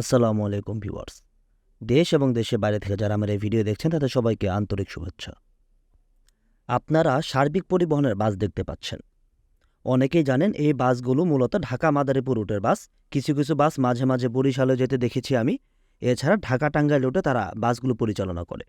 আসসালামু আলাইকুম ভিউয়ার্স। দেশ এবং দেশের বাইরে থেকে যারা আমার এই ভিডিও দেখছেন, তাদের সবাইকে আন্তরিক শুভেচ্ছা। আপনারা সার্বিক পরিবহনের বাস দেখতে পাচ্ছেন। অনেকেই জানেন এই বাসগুলো মূলত ঢাকা মাদারীপুর রুটের বাস। কিছু কিছু বাস মাঝে মাঝে বরিশালে যেতে দেখেছি আমি। এছাড়া ঢাকা টাঙ্গাইল রুটে তারা বাসগুলো পরিচালনা করে।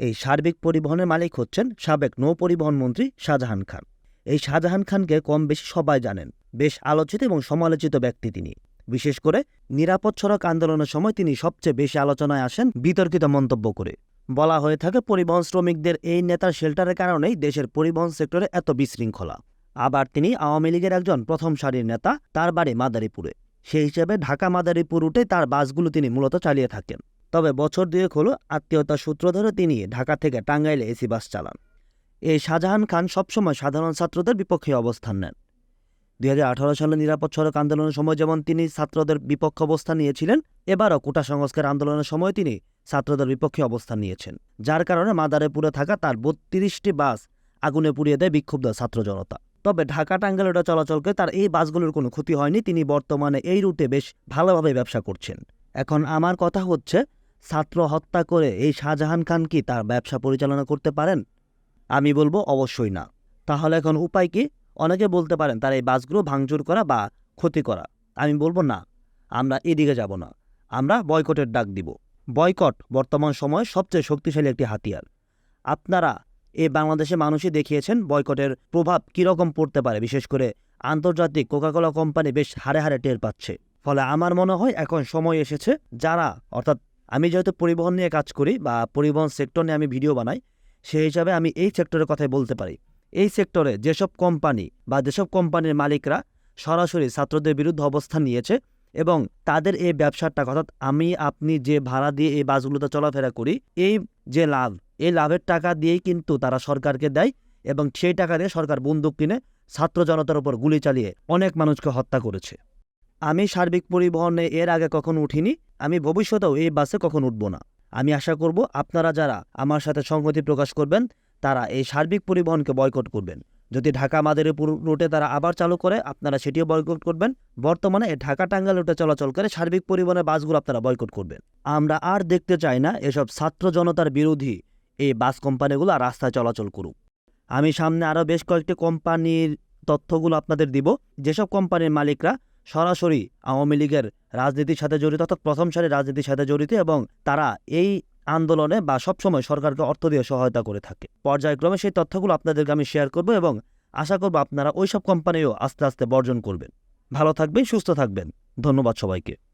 এই সার্বিক পরিবহনের মালিক হচ্ছেন সাবেক নৌ পরিবহন মন্ত্রী শাহজাহান খান। এই শাহজাহান খানকে কম বেশি সবাই জানেন। বেশ আলোচিত এবং সমালোচিত ব্যক্তি তিনি। বিশেষ করে নিরাপদ সড়ক আন্দোলনের সময় তিনি সবচেয়ে বেশি আলোচনায় আসেন বিতর্কিত মন্তব্য করে। বলা হয়ে থাকে, পরিবহন শ্রমিকদের এই নেতার শেল্টারের কারণেই দেশের পরিবহন সেক্টরে এত বিশৃঙ্খলা। আবার তিনি আওয়ামী লীগের একজন প্রথম সারির নেতা, তার বাড়ি মাদারীপুরে। সেই হিসেবে ঢাকা মাদারীপুর রুটে তার বাসগুলো তিনি মূলত চালিয়ে থাকেন। তবে বছর দুয়েক হলো আত্মীয়তার সূত্র ধরে তিনি ঢাকা থেকে টাঙ্গাইলে এসি বাস চালান। এই শাহজাহান খান সবসময় সাধারণ ছাত্রদের বিপক্ষে অবস্থান নেন। দুই হাজার আঠারো সালে নিরাপদ সড়ক আন্দোলনের সময় যেমন তিনি ছাত্রদের বিপক্ষে অবস্থান নিয়েছিলেন, এবারও কোটা সংস্কার আন্দোলনের সময় তিনি ছাত্রদের বিপক্ষে অবস্থান নিয়েছেন, যার কারণে মাদারীপুরে থাকা তার বত্রিশটি বাস আগুনে পুড়িয়ে দেয় বিক্ষুব্ধ ছাত্র জনতা। তবে ঢাকা টাঙ্গাইল রুটে চলাচলকে তার এই বাসগুলোর কোনো ক্ষতি হয়নি, তিনি বর্তমানে এই রুটে বেশ ভালোভাবে ব্যবসা করছেন। এখন আমার কথা হচ্ছে, ছাত্র হত্যা করে এই শাহজাহান খান কি তার ব্যবসা পরিচালনা করতে পারেন? আমি বলব অবশ্যই না। তাহলে এখন উপায় কি? অনেকে বলতে পারেন, তার এই বাসগুলো ভাঙচুর করা বা ক্ষতি করা। আমি বলব, না, আমরা এদিকে যাব না। আমরা বয়কটের ডাক দিব। বয়কট বর্তমান সময়ে সবচেয়ে শক্তিশালী একটি হাতিয়ার। আপনারা এ বাংলাদেশে মানুষই দেখিয়েছেন বয়কটের প্রভাব কীরকম পড়তে পারে। বিশেষ করে আন্তর্জাতিক কোকাকোলা কোম্পানি বেশ হারে হারে টের পাচ্ছে। ফলে আমার মনে হয় এখন সময় এসেছে যারা, অর্থাৎ আমি যেহেতু পরিবহন নিয়ে কাজ করি বা পরিবহন সেক্টর নিয়ে আমি ভিডিও বানাই, সেই হিসাবে আমি এই সেক্টরের কথাই বলতে পারি। এই সেক্টরে যেসব কোম্পানি বা যেসব কোম্পানির মালিকরা সরাসরি ছাত্রদের বিরুদ্ধে অবস্থান নিয়েছে এবং তাদের এই ব্যবসার টাকা অর্থাৎ আমি, আপনি যে ভাড়া দিয়ে এই বাসগুলোতে চলাফেরা করি, এই যে লাভ, এই লাভের টাকা দিয়েই কিন্তু তারা সরকারকে দেয় এবং সেই টাকা দিয়ে সরকার বন্দুক কিনে ছাত্র জনতার উপর গুলি চালিয়ে অনেক মানুষকে হত্যা করেছে। আমি সার্বিক পরিবহনে এর আগে কখনো উঠিনি, আমি ভবিষ্যতেও এই বাসে কখনো উঠব না। আমি আশা করব আপনারা যারা আমার সাথে সংহতি প্রকাশ করবেন তারা এই সার্বিক পরিবহনকে বয়কট করবেন। যদি ঢাকা মাদারীপুর রুটে তারা আবার চালু করে, আপনারা সেটিও বয়কট করবেন। বর্তমানে ঢাকা টাঙ্গাইল রুটে চলাচল করে সার্বিক পরিবহনের বাসগুলো আপনারা বয়কট করবেন। আমরা আর দেখতে চাই না এসব ছাত্র জনতার বিরোধী এই বাস কোম্পানিগুলো রাস্তায় চলাচল করুক। আমি সামনে আরও বেশ কয়েকটি কোম্পানির তথ্যগুলো আপনাদের দিব। যেসব কোম্পানির মালিকরা সরাসরি আওয়ামী লীগের রাজনীতির সাথে জড়িত অর্থাৎ প্রথম সারির রাজনীতির সাথে জড়িত এবং তারা এই আন্দোলনে বা সবসময় সরকারকে অর্থ দিয়ে সহায়তা করে থাকে। পর্যায়ক্রমে সেই তথ্যগুলো আপনাদেরকে আমি শেয়ার করব এবং আশা করব আপনারা ওইসব কোম্পানিও আস্তে আস্তে বর্জন করবেন। ভালো থাকবেন, সুস্থ থাকবেন। ধন্যবাদ সবাইকে।